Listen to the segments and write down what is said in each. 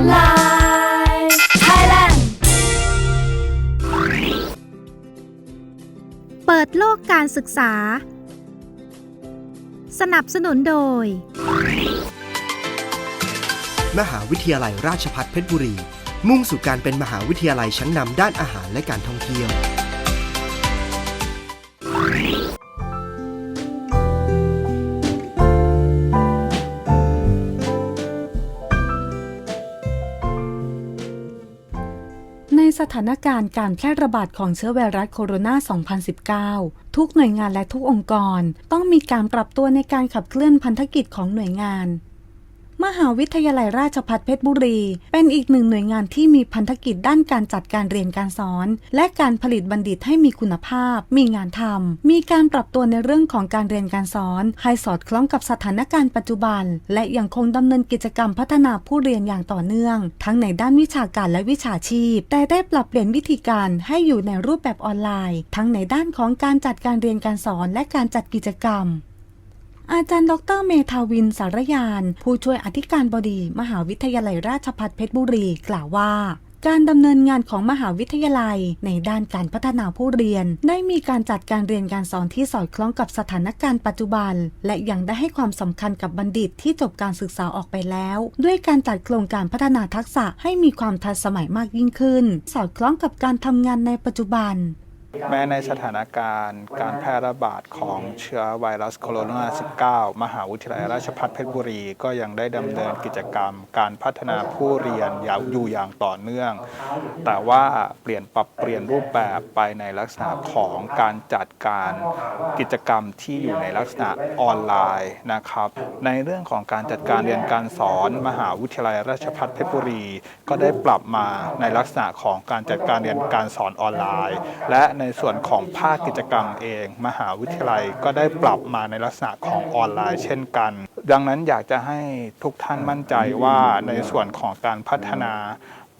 Online Thailand เปิดโลกการศึกษา สนับสนุนโดย มหาวิทยาลัยราชภัฏเพชรบุรี มุ่งสู่การเป็นมหาวิทยาลัยชั้นนำด้านอาหารและการท่องเที่ยว สถานการณ์การแพร่ระบาดของเชื้อไวรัสโคโรนา 2019 ทุกหน่วยงานและทุกองค์กร ต้องมีการปรับตัวในการขับเคลื่อนพันธกิจของหน่วยงาน มหาวิทยาลัยราชภัฏเพชรบุรี เป็นอีกหนึ่งหน่วยงานที่มีพันธกิจด้านการจัดการเรียนการสอน และการผลิตบัณฑิตให้มีคุณภาพ มีงานทำมีการปรับตัวในเรื่องของการเรียนการสอน ให้สอดคล้องกับสถานการณ์ปัจจุบัน และยังคงดำเนินกิจกรรมพัฒนาผู้เรียนอย่างต่อเนื่อง ทั้งในด้านวิชาการและวิชาชีพ แต่ได้ปรับเปลี่ยนวิธีการให้อยู่ในรูปแบบออนไลน์ ทั้งในด้านของการจัดการเรียนการสอนและการจัดกิจกรรม อาจารย์ดรเมธาวินสารยาน ผู้ช่วยอธิการบดีมหาวิทยาลัยราชภัฏเพชรบุรีกล่าวว่าการดำเนินงานของมหาวิทยาลัย ในด้านการพัฒนาผู้เรียน ได้มีการจัดการเรียนการสอนที่สอดคล้องกับสถานการณ์ปัจจุบัน และยังได้ให้ความสำคัญกับบัณฑิตที่จบการศึกษาออกไปแล้ว ด้วยการจัดโครงการพัฒนาทักษะให้มีความทันสมัยมากยิ่งขึ้น สอดคล้องกับการทำงานในปัจจุบัน แม้ในสถานการณ์การแพร่ระบาดของเชื้อไวรัสโคโรนา 19 มหาวิทยาลัยราชภัฏเพชรบุรี ก็ยังได้ดำเนินกิจกรรม การพัฒนาผู้เรียนอยู่อย่างต่อเนื่อง แต่ว่าเปลี่ยนปรับเปลี่ยนรูปแบบไปในลักษณะของการจัดการกิจกรรมที่อยู่ในลักษณะออนไลน์นะครับ ในเรื่องของการจัดการเรียนการสอนมหาวิทยาลัยราชภัฏเพชรบุรี ก็ได้ปรับมาในลักษณะของการจัดการเรียนการสอนออนไลน์ และในส่วนของภาคกิจกรรมเอง มหาวิทยาลัยก็ได้ปรับมาในลักษณะของออนไลน์เช่นกัน ดังนั้นอยากจะให้ทุกท่านมั่นใจว่าในส่วนของการพัฒนา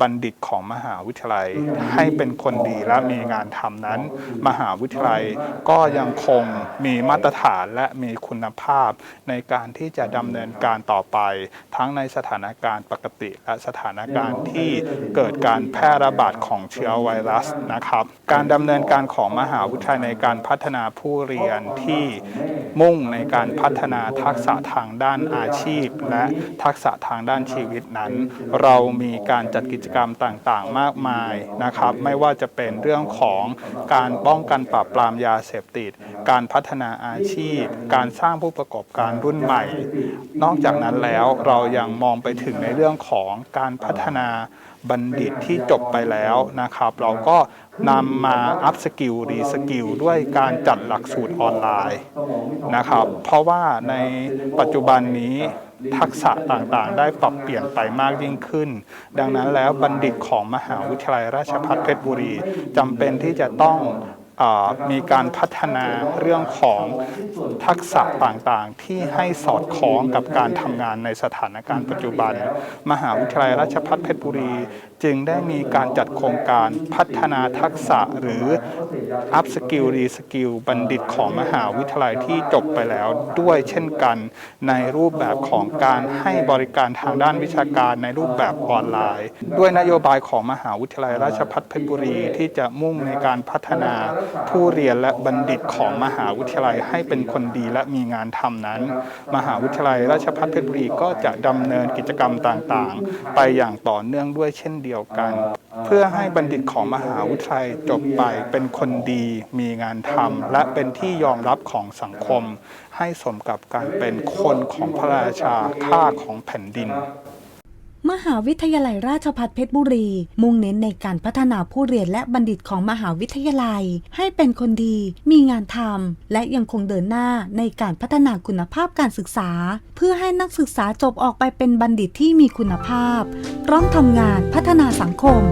บัณฑิตของมหาวิทยาลัย ให้เป็นคนดีและมีงานทำนั้น มหาวิทยาลัยก็ยังคงมีมาตรฐานและมีคุณภาพ ในการที่จะดำเนินการต่อไป ทั้งในสถานการณ์ปกติ และสถานการณ์ที่เกิดการแพร่ระบาดของเชื้อไวรัสนะครับ การดำเนินการของมหาวิทยาลัยในการพัฒนาผู้เรียนที่มุ่งในการพัฒนาทักษะทางด้านอาชีพ และทักษะทางด้านชีวิตนั้น เรามีการจัดกิจกรรมต่างๆ มากมายนะครับ ไม่ว่าจะเป็นเรื่องของการป้องกันปราบปรามยาเสพติด การพัฒนาอาชีพ การสร้างผู้ประกอบการรุ่นใหม่ นอกจากนั้นแล้วเรายังมองไปถึงในเรื่องของการพัฒนาบัณฑิตที่จบไปแล้วนะครับ เราก็นำมาอัพสกิลรีสกิลด้วยการจัดหลักสูตรออนไลน์นะครับ เพราะว่าในปัจจุบันนี้ ทักษะต่างๆ ได้ปรับเปลี่ยนไปมากยิ่งขึ้น ดังนั้นแล้วบัณฑิตของมหาวิทยาลัยราชภัฏเพชรบุรีจำเป็นที่จะต้อง มีการพัฒนาเรื่องของทักษะต่างๆ ที่ให้สอดคล้องกับการทำงานในสถานการณ์ปัจจุบัน มหาวิทยาลัยราชภัฏเพชรบุรี จึงได้มีการจัดโครงการพัฒนาทักษะหรืออัพสกิลรีสกิลบัณฑิตของมหาวิทยาลัยที่จบไปแล้วด้วยเช่นกัน ในรูปแบบของการให้บริการทางด้านวิชาการในรูปแบบออนไลน์ ด้วยนโยบายของมหาวิทยาลัยราชภัฏเพชรบุรีที่จะมุ่งในการพัฒนาผู้เรียนและบัณฑิตของมหาวิทยาลัยให้เป็นคนดีและมีงานทำนั้น มหาวิทยาลัยราชภัฏเพชรบุรีก็จะดำเนินกิจกรรมต่างๆ ไปอย่างต่อเนื่องด้วยเช่นเดียวกัน เพื่อให้บัณฑิตของมหาวิทยาลัยจบไปเป็นคนดีมีงานทำและเป็นที่ยอมรับของสังคม ให้สมกับการเป็นคนของพระราชาข้าของแผ่นดิน มหาวิทยาลัยราชภัฏเพชรบุรี มุ่งเน้นในการพัฒนาผู้เรียนและบัณฑิตของมหาวิทยาลัย ให้เป็นคนดี มีงานทำและยังคงเดินหน้าในการพัฒนาคุณภาพการศึกษา เพื่อให้นักศึกษาจบออกไปเป็นบัณฑิตที่มีคุณภาพ พร้อมทำงานพัฒนาสังคม